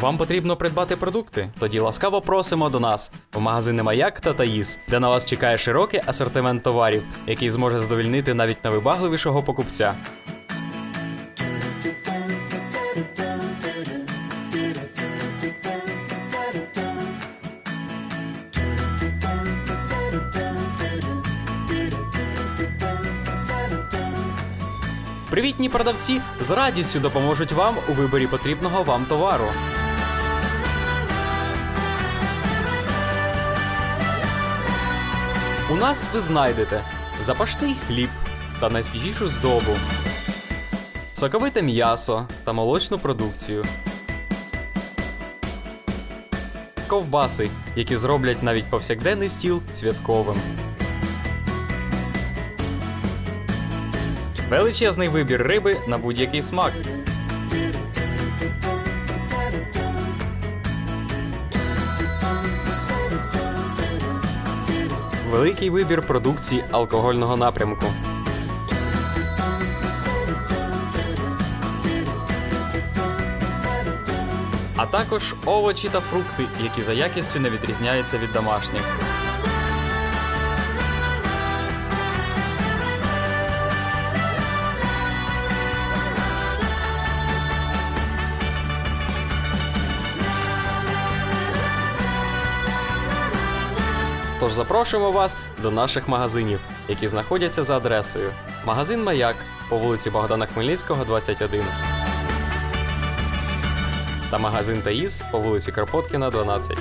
Вам потрібно придбати продукти? Тоді ласкаво просимо до нас в магазини Маяк та Таїс, де на вас чекає широкий асортимент товарів, який зможе задовільнити навіть найвибагливішого покупця. Привітні продавці з радістю допоможуть вам у виборі потрібного вам товару. У нас ви знайдете запашний хліб та найсвіжішу здобу, соковите м'ясо та молочну продукцію, ковбаси, які зроблять навіть повсякденний стіл святковим. Величезний вибір риби на будь-який смак. Великий вибір продукції алкогольного напрямку. А також овочі та фрукти, які за якістю не відрізняються від домашніх. Тож запрошуємо вас до наших магазинів, які знаходяться за адресою: магазин Маяк по вулиці Богдана Хмельницького, 21 та магазин Таїс по вулиці Кропоткіна, 12.